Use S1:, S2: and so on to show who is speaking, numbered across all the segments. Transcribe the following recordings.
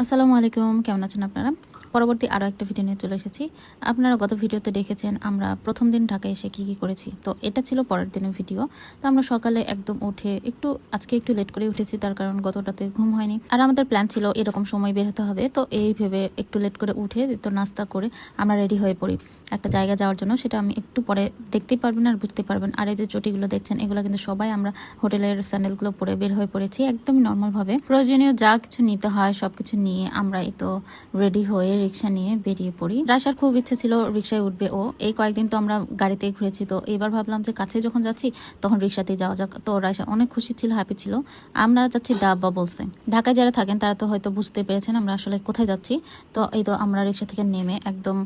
S1: আসসালামু আলাইকুম, কেমন আছেন আপনারা? পরবর্তী আরও একটা ভিডিও নিয়ে চলে এসেছি। আপনারা গত ভিডিওতে দেখেছেন আমরা প্রথম দিন ঢাকায় এসে কী কী করেছি। তো এটা ছিল পরের দিনের ভিডিও তো আমরা সকালে একদম উঠে একটু, আজকে একটু লেট করে উঠেছি, তার কারণ গতটাতে ঘুম হয়নি। আর আমাদের প্ল্যান ছিল এরকম সময় বের হতে হবে, তো এই ভেবে একটু লেট করে উঠে তো নাস্তা করে আমরা রেডি হয়ে পড়ি। একটা জায়গা যাওয়ার জন্য, সেটা আমি একটু পরে দেখতেই পারবেন আর বুঝতে পারবেন। আর এই যে চটিগুলো দেখছেন, এগুলো কিন্তু সবাই আমরা হোটেলের স্যান্ডেলগুলো পরে বের হয়ে পড়েছি, একদমই নর্মালভাবে প্রয়োজনীয় যা কিছু নিতে হয়, সবকিছু নিয়ে আমরা এই তো রেডি হয়ে রিক্সা নিয়ে বেরিয়ে পড়ি। রাশার খুব ইচ্ছে ছিল রিক্সায় উঠবে ও। এই কয়েকদিন তো আমরা গাড়িতেই ঘুরেছি, তো এবার ভাবলাম যে কাছে যখন যাচ্ছি তখন রিক্সাতে যাওয়া যাক। তো রাশা অনেক খুশি ছিল হ্যাপি ছিল। আমরা যাচ্ছি ডাব্বা বলছে ঢাকায় যারা থাকেন তারা তো হয়তো বুঝতে পেরেছেন আমরা আসলে কোথায় যাচ্ছি। তো এই তো আমরা রিক্সা থেকে নেমে একদম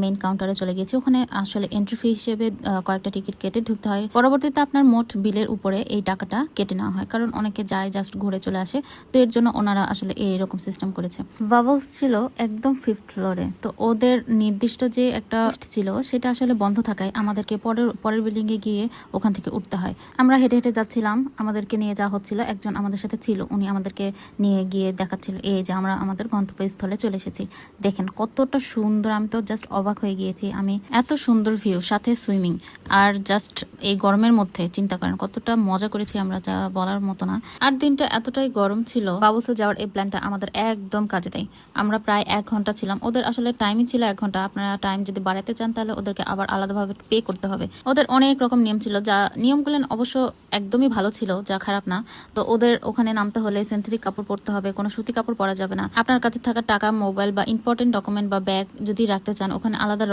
S1: মেন কাউন্টারে চলে গেছি ওখানে আসলে এন্ট্রি ফি হিসেবে কয়েকটা টিকিট কেটে ঢুকতে হয়। পরবর্তীতে আপনার মোট বিলের উপরে এই টাকাটা কেটে নেওয়া হয়। কারণ অনেকে যায় জাস্ট ঘুরে চলে আসে। তো এর জন্য ওনারা আসলে এইরকম সিস্টেম করেছে। বাবলস ছিল একদম ফিফথ ফ্লোরে তো ওদের নির্দিষ্ট যে একটা ছিল, সেটা আসলে বন্ধ থাকায় আমাদেরকে পরের পরের বিল্ডিং এ গিয়ে ওখান থেকে উঠতে হয়। আমরা হেঁটে হেঁটে যাচ্ছিলাম, আমাদেরকে নিয়ে যাওয়া হচ্ছিল, একজন আমাদের সাথে ছিল, উনি আমাদেরকে নিয়ে গিয়ে দেখাচ্ছিল, এই যে আমরা আমাদের গন্তব্যস্থলে চলে এসেছি। দেখেন কতটা সুন্দর, আমি তো জাস্ট অবাক হয়ে গিয়েছি। আমি এত সুন্দর ভিউ সাথে সুইমিং আর জাস্ট এই গরমের মধ্যে, চিন্তা করেন, কতটা মজা করেছি আমরা, যা বলার মতো না। আর দিনটা এতটাই গরম ছিল বাবুসে যাওয়ার এই প্ল্যানটা আমাদের একদম কাজে দেয়। আমরা প্রায় এক ঘণ্টা ছিলাম। ওদের আসলে টাইমই ছিল এক ঘণ্টা। আপনারা টাইম যদি বাড়াতে চান, তাহলে ওদেরকে আবার আলাদাভাবে পে করতে হবে। ওদের অনেক রকম নিয়ম ছিল, যা নিয়মগুলো অবশ্য একদমই ভালো ছিল, যা খারাপ না। তো ওদের ওখানে নামতে হলে সিনথেটিক কাপড় পরতে হবে, কোনো সুতি কাপড় পরা যাবে না। আপনার কাছে থাকা টাকা মোবাইল বা ইম্পর্টেন্ট ডকুমেন্ট বা ব্যাগ যদি রাখতে চান, ওখানে আলাদা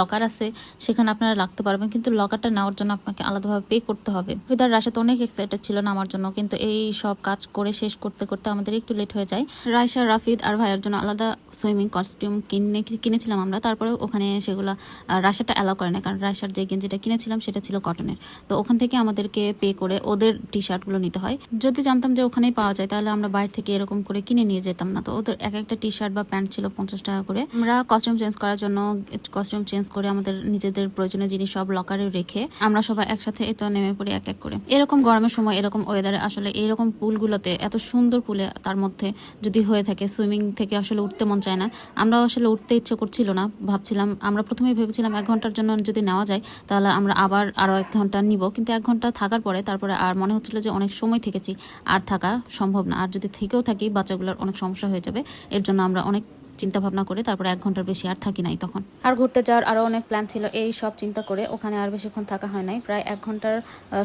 S1: লকার আছে। সেখানে আপনারা রাখতে পারবেন, কিন্তু লকারটা নেওয়ার জন্য আপনাকে আলাদাভাবে পে করতে হবে। বিদার রাশা তো অনেক এক্সাইটেড ছিল নামার জন্য, কিন্তু এই সব কাজ করে শেষ করতে করতে আমাদের একটু লেট হয়ে যায়। রায়শা রাফিদ আর ভাইয়ের জন্য আলাদা সুইমিং কস্টিউম কিনে কিনেছিলাম আমরা। তারপরে ওখানে সেগুলো রাশাটা অ্যালাউ করে না কারণ রাশার যে গেঞ্জিটা কিনেছিলাম, সেটা ছিল কটনের তো ওখান থেকে আমাদেরকে পে করে ওদের টি শার্টগুলো নিতে হয়। যদি জানতাম যে ওখানেই পাওয়া যায়, তাহলে আমরা বাইরে থেকে এরকম করে কিনে নিয়ে যেতাম না। তো ওদের এক একটা টি শার্ট বা প্যান্ট ছিল পঞ্চাশ টাকা করে। আমরা কস্টিউম চেঞ্জ করার জন্য কস্টিউম চেঞ্জ করে আমাদের নিজেদের প্রয়োজনীয় জিনিস সব লকারে রেখে আমরা সবাই একসাথে এত নেমে পড়ি এক এক করে। এরকম গরমের সময়, এরকম ওয়েদারে আসলে এইরকম পুলগুলোতে, এত সুন্দর পুলে তার মধ্যে যদি হয়ে থাকে সুইমিং থেকে আসলে উঠতে মন চায় না। আমরা আসলে উঠতে ইচ্ছে করছিল না, ভাবছিলাম, আমরা প্রথমেই ভেবেছিলাম এক ঘণ্টার জন্য যদি নেওয়া যায়, তাহলে আমরা আবার আরও এক ঘণ্টা নিব। কিন্তু এক ঘণ্টা থাকার পরে তারপরে আর মনে হচ্ছিল যে অনেক সময় থেকেছি, আর থাকা সম্ভব না। আর যদি থেকেও থাকি, বাচ্চাগুলোর অনেক সমস্যা হয়ে যাবে। এর জন্য আমরা অনেক চিন্তা ভাবনা করে তারপরে এক ঘণ্টার বেশি আর থাকি নাই তখন। আর ঘুরতে যাওয়ার আরও অনেক প্ল্যান ছিল, এই সব চিন্তা করে ওখানে আর বেশিক্ষণ থাকা হয় নাই। প্রায় এক ঘণ্টার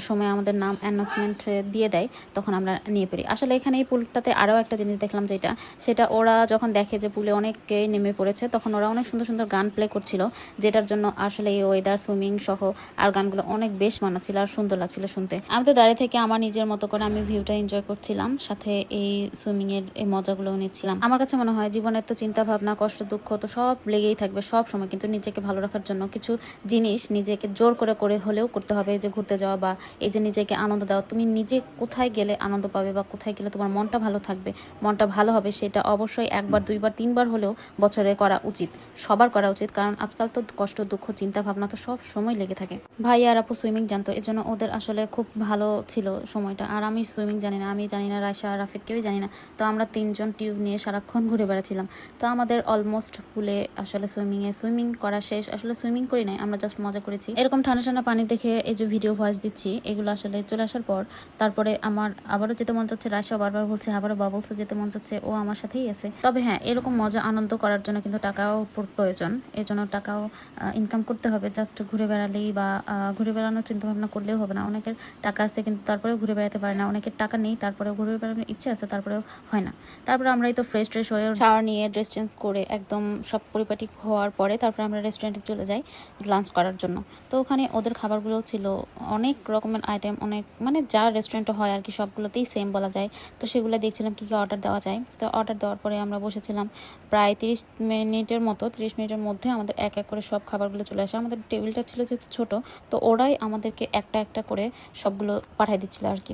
S1: সময় আমাদের নাম অ্যানাউন্সমেন্ট দিয়ে দেয়, তখন আমরা নিয়ে পড়ি আসলে এখানে এই পুলটাতে আরও একটা জিনিস দেখলাম যেটা, সেটা ওরা যখন দেখে যে পুলে অনেকে নেমে পড়েছে, তখন ওরা অনেক সুন্দর সুন্দর গান প্লে করছিল, যেটার জন্য আসলে এই ওয়েদার সুইমিং সহ আর গানগুলো অনেক বেশ মানাচ্ছিল আর সুন্দর লাগছিল শুনতে। আমি তো দাঁড়িয়ে থেকে আমার নিজের মতো করে আমি ভিউটা এনজয় করছিলাম, সাথে এই সুইমিং এর, এই মজাগুলো নিচ্ছিলাম। আমার কাছে মনে হয় জীবনের তো চিন্তা ভাবনা কষ্ট, দুঃখ তো সব লেগেই থাকবে সব সময়। কিন্তু নিজেকে ভালো রাখার জন্য কিছু জিনিস নিজেকে জোর করে করে হলেও করতে হবে। যে ঘুরতে যাওয়া বা এই যে নিজেকে আনন্দ দেওয়া, তুমি নিজে কোথায় গেলে আনন্দ পাবে বা কোথায় গেলে তোমার মনটা ভালো থাকবে, মনটা ভালো হবে সেটা অবশ্যই একবার, দুইবার, তিনবার হলেও বছরে করা উচিত, সবার করা উচিত। কারণ আজকাল তো কষ্ট, দুঃখ চিন্তা ভাবনা তো সব সময় লেগে থাকে। ভাই আর আপু সুইমিং জানতো এজন্য ওদের আসলে খুব ভালো ছিল সময়টা। আর আমি সুইমিং জানি না, আমি জানি না রায়শা রাফিক, কেউই জানি না। তো আমরা তিনজন টিউব নিয়ে সারাক্ষণ ঘুরে বেড়াচ্ছিলাম। তো আমাদের অলমোস্ট পুলে আসলে সুইমিং এ সুইমিং করা শেষ, আসলে সুইমিং করি নাই, আমরা জাস্ট মজা করেছি। এরকম ঠান্ডা ঠান্ডা পানি দেখে এই যে ভিডিও ভয়েস দিচ্ছি, এগুলো আসলে চলে আসার পর, তারপরে আমার আবারও যেতে মন চাচ্ছে রাশা বারবার বলছে, আবারও বাবলসে যেতে মন চাচ্ছে, ও আমার সাথেই আছে। তবে হ্যাঁ এরকম মজা, আনন্দ করার জন্য কিন্তু টাকাও প্রয়োজন। এই জন্য টাকাও ইনকাম করতে হবে। জাস্ট ঘুরে বেড়ালেই বা ঘুরে বেড়ানোর চিন্তা ভাবনা করলেও হবে না। অনেকের টাকা আছে কিন্তু তারপরেও ঘুরে বেড়াতে পারে না। অনেকের টাকা নেই, তারপরেও ঘুরে বেড়ানোর ইচ্ছে আছে, তারপরেও হয় না। তারপরে আমরা এই তো ফ্রেশ ট্রেশ হয়ে শাওয়ার নিয়ে ড্রেস চেঞ্জ করে একদম সব পরিপাটি হওয়ার পরে তারপরে আমরা রেস্টুরেন্টে চলে যাই লাঞ্চ করার জন্য। তো ওখানে ওদের খাবারগুলো ছিল অনেক রকমের আইটেম অনেক মানে যা রেস্টুরেন্টে হয় আর কি সবগুলোতেই সেম বলা যায়। তো সেগুলো দেখছিলাম কী কী অর্ডার দেওয়া যায়। তো অর্ডার দেওয়ার পরে আমরা বসেছিলাম প্রায় তিরিশ মিনিটের মতো, তিরিশ মিনিটের মধ্যে আমাদের এক এক করে সব খাবারগুলো চলে আসে। আমাদের টেবিলটা ছিল যেহেতু ছোটো, তো ওরাই আমাদেরকে একটা একটা করে সবগুলো পাঠিয়ে দিচ্ছিল আর কি।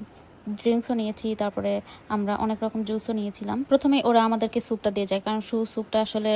S1: ড্রিঙ্কসও নিয়েছি, তারপরে আমরা অনেক রকম জুসও নিয়েছিলাম। প্রথমে ওরা আমাদেরকে স্যুপটা দিয়ে যায়, কারণ সু স্যুপটা আসলে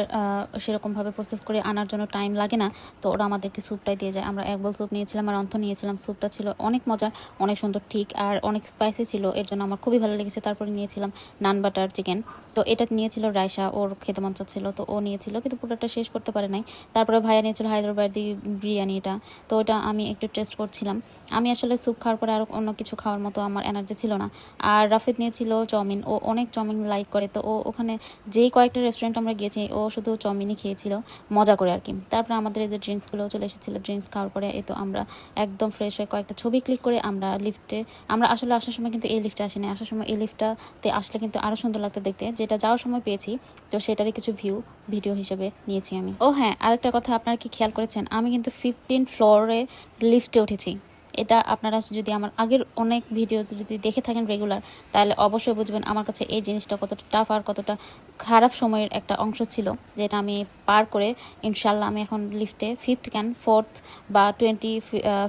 S1: সেরকমভাবে প্রসেস করে আনার জন্য টাইম লাগে না। তো ওরা আমাদেরকে স্যুপটাই দিয়ে যায়। আমরা এক বল স্যুপ নিয়েছিলাম আর অন্থ নিয়েছিলাম। স্যুপটা ছিল অনেক মজার, অনেক সুন্দর, ঠিক আর অনেক স্পাইসি ছিল। এর জন্য আমার খুবই ভালো লেগেছে। তারপরে নিয়েছিলাম নান বাটার চিকেন তো এটা নিয়েছিল রায়সা ওর খেতে মন ছিল তো ও নিয়েছিল, কিন্তু পুরোটা শেষ করতে পারে নাই। তারপরে ভাইয়া নিয়েছিল হায়দ্রাবাদি বিরিয়ানি এটা তো ওটা আমি একটু টেস্ট করছিলাম। আমি আসলে স্যুপ খাওয়ার পরে আরও অন্য কিছু খাওয়ার মতো আমার এনার্জি ছিল না। আর রাফিদ নিয়েছিল চাউমিন। ও অনেক চাউমিন লাইক করে। তো ও ওখানে যেই কয়েকটা রেস্টুরেন্ট আমরা গিয়েছি, ও শুধু চাউমিনই খেয়েছিল। মজা করে আর কি। তারপরে আমাদের যে ড্রিঙ্কসগুলো চলে এসেছিল ড্রিঙ্কস খাওয়ার পরে এ তো আমরা একদম ফ্রেশ হয়ে কয়েকটা ছবি ক্লিক করে আমরা লিফটে আমরা আসলে আসার সময় কিন্তু এই লিফটে আসিনি। আসার সময় এই লিফটটাতে আসলে কিন্তু আরও সুন্দর লাগতো দেখতে। যেটা যাওয়ার সময় পেয়েছি, তো সেটারই কিছু ভিউ ভিডিও হিসেবে নিয়েছি আমি। ও হ্যাঁ আরেকটা কথা আপনারা কি খেয়াল করেছেন? আমি কিন্তু ফিফটিন ফ্লোরে লিফটে উঠেছি। এটা আপনারা যদি আমার আগের অনেক ভিডিও যদি দেখে থাকেন রেগুলার তাহলে অবশ্যই বুঝবেন আমার কাছে এই জিনিসটা কতটা টাফ আর কতটা খারাপ সময়ের একটা অংশ ছিল, যেটা আমি পার করে ইনশাল্লাহ আমি এখন লিফটে ফিফথ ক্যান ফোর্থ বা টোয়েন্টি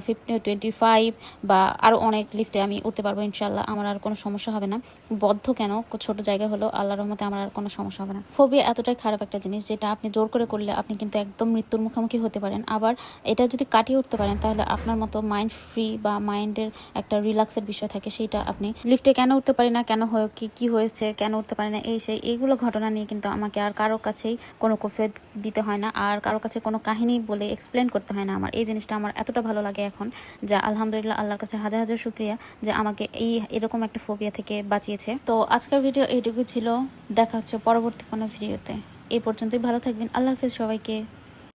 S1: ফিফটি টোয়েন্টি ফাইভ বা আরও অনেক লিফটে আমি উঠতে পারব ইনশাল্লাহ আমার আর কোনো সমস্যা হবে না। বদ্ধ কেন? ছোট জায়গা হলো আল্লাহ রহমতে আমার আর কোনো সমস্যা হবে না। ফোবিয়া এতটাই খারাপ একটা জিনিস, যেটা আপনি জোর করে করলে আপনি কিন্তু একদম মৃত্যুর মুখোমুখি হতে পারেন। আবার এটা যদি কাটিয়ে উঠতে পারেন, তাহলে আপনার মতো মাইন্ড ফ্রি বা মাইন্ডের একটা রিল্যাক্সের বিষয় থাকে সেটা আপনি লিফটে কেন উঠতে পারি না, কেন হয়, কি কি হয়েছে, কেন উঠতে পারি না, এই সেই, এইগুলো ঘটনা নিয়ে কিন্তু আমাকে আর কারোর কাছেই কোনো কফিয়ত দিতে হয় না, আর কারোর কাছে কোনো কাহিনী বলে এক্সপ্লেন করতে হয় না আমার। এই জিনিসটা আমার এতটা ভালো লাগে এখন যা আলহামদুলিল্লাহ আল্লাহর কাছে হাজার হাজার শুক্রিয়া যে আমাকে এই, এরকম একটা ফোবিয়া থেকে বাঁচিয়েছে। তো আজকের ভিডিও এইটুকু ছিল, দেখা হচ্ছে পরবর্তী কোনো ভিডিওতে এই পর্যন্তই, ভালো থাকবেন, আল্লাহ হাফিজ সবাইকে।